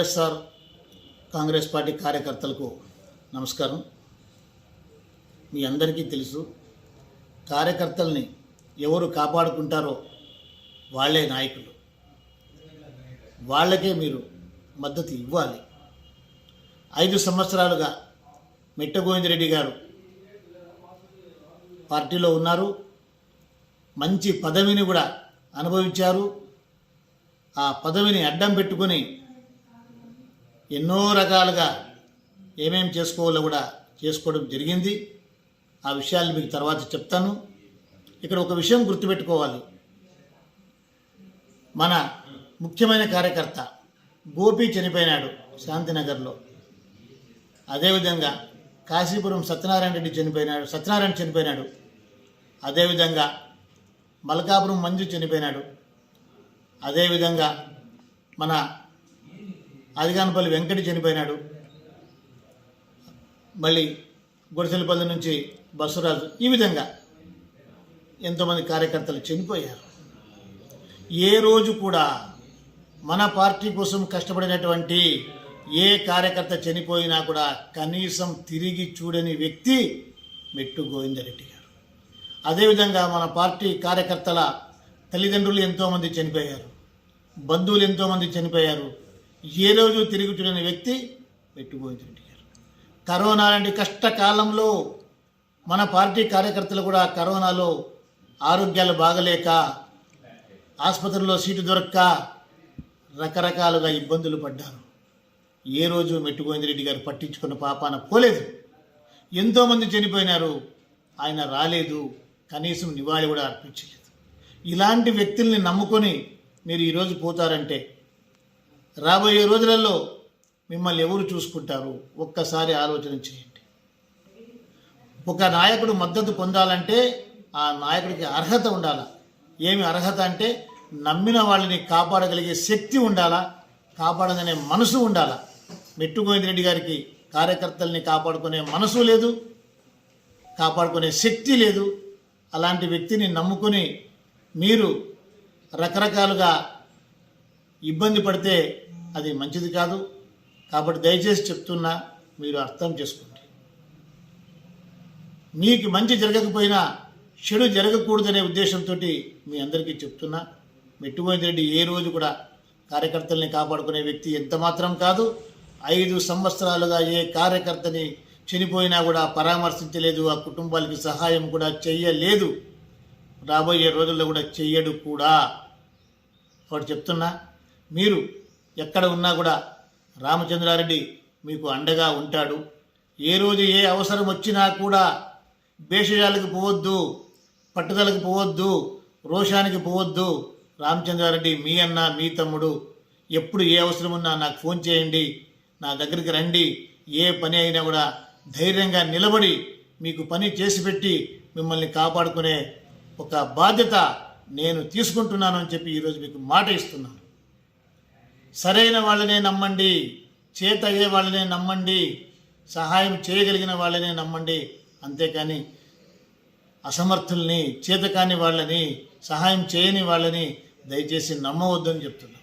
YSR Congress party కార్యకర్తలకు నమస్కారం. మీ అందరికీ తెలుసు కార్యకర్తల్ని ఎవరు కాపాడుకుంటారో వాళ్ళే నాయకులు. వాళ్ళకే మీరు మద్దతు ఇవ్వాలి. ఐదు సంవత్సరాలుగా మెట్టగోవిందరెడ్డి గారు పార్టీలో ఉన్నారు. మంచి పదవిని కూడా అనుభవించారు. ఆ పదవిని అడ్డం పెట్టుకొని ఎన్నో రకాలుగా ఏమేం చేసుకోవాలో కూడా చేసుకోవడం జరిగింది. ఆ విషయాలు మీకు తర్వాత చెప్తాను. ఇక్కడ ఒక విషయం గుర్తుపెట్టుకోవాలి. మన ముఖ్యమైన కార్యకర్త గోపి చనిపోయినాడు శాంతినగర్లో. అదేవిధంగా కాశీపురం సత్యనారాయణ రెడ్డి చనిపోయినాడు సత్యనారాయణ చనిపోయినాడు. అదేవిధంగా మల్కాపురం మంజు చనిపోయినాడు. అదేవిధంగా మన అదిగానపల్లి వెంకటి చనిపోయినాడు. మళ్ళీ గుడిసెలపల్లి నుంచి బస్సురాజు. ఈ విధంగా ఎంతోమంది కార్యకర్తలు చనిపోయారు. ఏ రోజు కూడా మన పార్టీ కోసం కష్టపడినటువంటి ఏ కార్యకర్త చనిపోయినా కూడా కనీసం తిరిగి చూడని వ్యక్తి మెట్టు గోవిందరెడ్డి గారు. అదేవిధంగా మన పార్టీ కార్యకర్తల తల్లిదండ్రులు ఎంతోమంది చనిపోయారు. బంధువులు ఎంతోమంది చనిపోయారు. ఏ రోజు తిరిగి చూడని వ్యక్తి పెట్టుబోయింది రెడ్డి గారు కరోనా లాంటి కష్టకాలంలో మన పార్టీ కార్యకర్తలు కూడా కరోనాలో ఆరోగ్యాలు బాగలేక ఆసుపత్రిలో సీటు దొరక్క రకరకాలుగా ఇబ్బందులు పడ్డారు. ఏ రోజు మెట్టుగోవిందరెడ్డి గారు పట్టించుకున్న పాపాన పోలేదు. ఎంతోమంది చనిపోయినారు. ఆయన రాలేదు. కనీసం నివాళి కూడా అర్పించలేదు. ఇలాంటి వ్యక్తుల్ని నమ్ముకొని మీరు ఈరోజు పోతారంటే రాబోయే రోజులలో మిమ్మల్ని ఎవరు చూసుకుంటారు? ఒక్కసారి ఆలోచన చేయండి. ఒక నాయకుడు మద్దతు పొందాలంటే ఆ నాయకుడికి అర్హత ఉండాలా? ఏమి అర్హత అంటే నమ్మిన వాళ్ళని కాపాడగలిగే శక్తి ఉండాలా? కాపాడదనే మనసు ఉండాలా? మెట్టు గోవిందరెడ్డి గారికి కార్యకర్తల్ని కాపాడుకునే మనసు లేదు కాపాడుకునే శక్తి లేదు. అలాంటి వ్యక్తిని నమ్ముకొని మీరు రకరకాలుగా ఇబ్బంది పడితే అది మంచిది కాదు. కాబట్టి దయచేసి చెప్తున్నా మీరు అర్థం చేసుకోండి. మీకు మంచి జరగకపోయినా చెడు జరగకూడదనే ఉద్దేశంతో మీ అందరికీ చెప్తున్నా. మెట్టుగోవిందరెడ్డి ఏ రోజు కూడా కార్యకర్తల్ని కాపాడుకునే వ్యక్తి ఎంత మాత్రం కాదు. ఐదు సంవత్సరాలుగా ఏ కార్యకర్తని చనిపోయినా కూడా పరామర్శించలేదు. ఆ కుటుంబాలకి సహాయం కూడా చెయ్యలేదు. రాబోయే రోజుల్లో కూడా చెయ్యడు కూడా. వాడు చెప్తున్నా మీరు ఎక్కడ ఉన్నా కూడా రామచంద్రారెడ్డి మీకు అండగా ఉంటాడు. ఏ రోజు ఏ అవసరం వచ్చినా కూడా భేషజాలకు పోవద్దు పట్టుదలకు పోవద్దు రోషానికి పోవద్దు. రామచంద్రారెడ్డి మీ అన్న మీ తమ్ముడు. ఎప్పుడు ఏ అవసరం ఉన్నా నాకు ఫోన్ చేయండి. నా దగ్గరికి రండి. ఏ పని అయినా కూడా ధైర్యంగా నిలబడి మీకు పని చేసి పెట్టి మిమ్మల్ని కాపాడుకునే ఒక బాధ్యత నేను తీసుకుంటున్నాను అని చెప్పి ఈరోజు మీకు మాట ఇస్తున్నాను. సరైన వాళ్ళనే నమ్మండి చేత అయ్యే వాళ్ళనే నమ్మండి సహాయం చేయగలిగిన వాళ్ళనే నమ్మండి. అంతేకాని అసమర్థుల్ని చేతకాని వాళ్ళని సహాయం చేయని వాళ్ళని దయచేసి నమ్మవద్దని చెప్తున్నాను